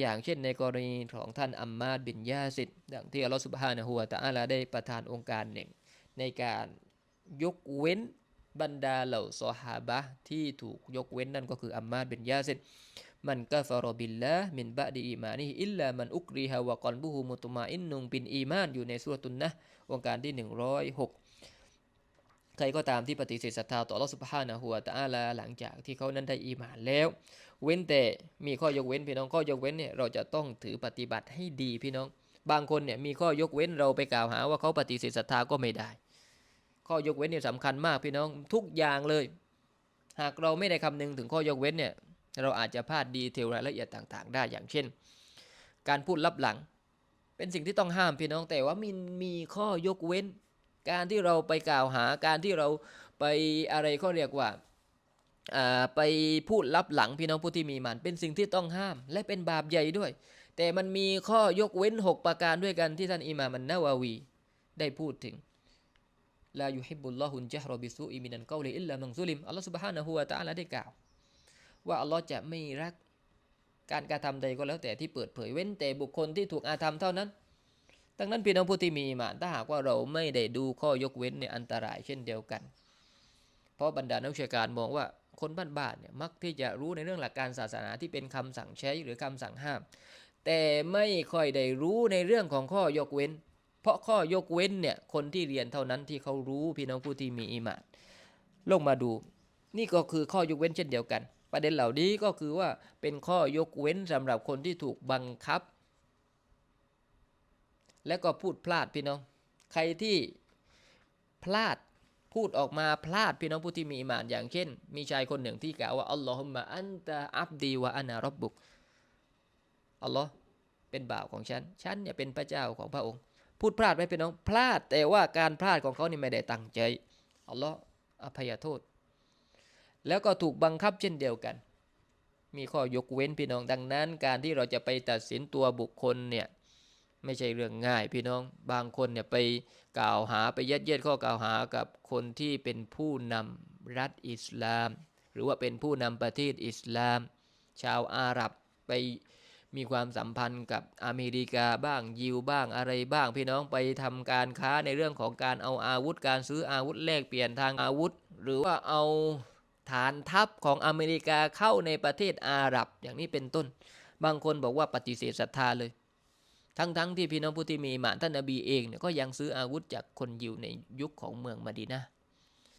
อย่างเช่นในกรณีของท่านอัมมาดบินยาสิดดังที่อัลลอฮฺสุบฮานะฮูวะตะอาลาได้ประทานองค์การหนึ่ง ในการยกเว้นบรรดาเหล่าซอฮาบะที่ถูกยกเว้นนั่นก็คืออัมมาดบินยาสิดมันกะฟารบิลละมินบะดีอีมานีอิลลามันอุกรีฮาวะกอนบุฮูมุตุมาอินนุงบินอีมานอยู่ในสุรตุนนะองค์การที่ 106 ใครก็ตามที่ปฏิเสธศรัทธาต่ออัลอสุบฮานะฮูวตะอาลาหลังจากที่เขานั้นได้อีหมานแล้ว เว้นแต่มีข้อยกเว้นพี่น้องข้อยกเว้นเนี่ยเราจะต้องถือปฏิบัติให้ดีพี่น้อง บางคนเนี่ยมีข้อยกเว้นเราไปกล่าวหาว่าเขาปฏิเสธศรัทธาก็ไม่ได้ ข้อยกเว้นเนี่ยสำคัญมากพี่น้องทุกอย่างเลย หากเราไม่ได้คำนึงถึงข้อยกเว้นเนี่ยเราอาจจะพลาดดีเทลรายละเอียดต่างๆ ได้อย่างเช่น การพูดลับหลัง เป็นสิ่งที่ต้องห้ามพี่น้องแต่ว่ามีมีข้อยกเว้น การที่เราไปกล่าวหาการที่เราไปอะไรเขาเรียกว่าไปพูดลับหลังพี่น้องผู้ที่มีมัน เป็นสิ่งที่ต้องห้าม และเป็นบาปใหญ่ด้วย แต่มันมีข้อยกเว้น 6 ประการด้วยกันที่ท่านอิหม่ามันนาวาวี ได้พูดถึงลายุฮิบุลลอฮุนจฮรบิซูอิมินันกอลิอิลลามังซุลิมอัลลอฮฺสุบฮานะฮูวะตะอาลาได้กล่าว ว่าอัลลอฮ์จะไม่รักการกระทำใดก็แล้วแต่ที่เปิดเผยเว้นแต่บุคคลที่ถูกอาธรรมเท่านั้น ดังนั้นพี่น้องผู้ที่มีอีหมานถ้าหากว่าเราไม่ได้ดูข้อยกเว้นเนี่ยอันตรายเช่นเดียวกัน เพราะบรรดานักวิชาการมองว่าคนบ้านๆเนี่ยมักที่จะรู้ในเรื่องหลักการศาสนาที่เป็นคำสั่งใช้หรือคำสั่งห้าม แต่ไม่ค่อยได้รู้ในเรื่องของข้อยกเว้น เพราะข้อยกเว้นเนี่ยคนที่เรียนเท่านั้นที่เขารู้พี่น้องผู้ที่มีอีหมานลงมาดู นี่ก็คือข้อยกเว้นเช่นเดียวกัน ประเด็นเหล่านี้ก็คือว่าเป็นข้อยกเว้นสำหรับคนที่ถูกบังคับ และก็พูดพลาดพี่น้อง ใครที่พลาดพูดออกมาพลาดพี่น้องผู้ที่มีอีหมานอย่างเช่น มีชายคนหนึ่งที่กล่าวว่าอัลลอฮุมะอันตะอับดีวะอานารับบุกอัลลอฮ์เป็นบ่าวของฉัน ฉันเนี่ยเป็นพระเจ้าของพระองค์ พูดพลาดไหมพี่น้องพลาด แต่ว่าการพลาดของเขานี่ไม่ได้ตั้งใจอัลลอฮ์อภัยโทษ แล้วก็ถูกบังคับเช่นเดียวกัน มีข้อยกเว้นพี่น้องดังนั้น การที่เราจะไปตัดสินตัวบุคคลเนี่ย ไม่ใช่เรื่องง่าย พี่น้องบางคนเนี่ยไปกล่าวหาไปยัดเยียดข้อกล่าวหากับคนที่เป็นผู้นำรัฐอิสลาม หรือว่าเป็นผู้นำประเทศอิสลาม ชาวอาหรับไปมีความสัมพันธ์กับอเมริกาบ้างยิวบ้างอะไรบ้าง พี่น้องไปทำการค้าในเรื่องของการเอาอาวุธการซื้ออาวุธแลกเปลี่ยนทางอาวุธ หรือว่าเอาฐานทัพของอเมริกาเข้าในประเทศอาหรับ อย่างนี้เป็นต้น บางคนบอกว่าปฏิเสธศรัทธาเลย ทั้งๆทที่พี่น้องผู้ที่มีหมานท่านนบีเองเนี่ยก็ยังซื้ออาวุธจากคนยิวในยุคของเมืองมาดีนะ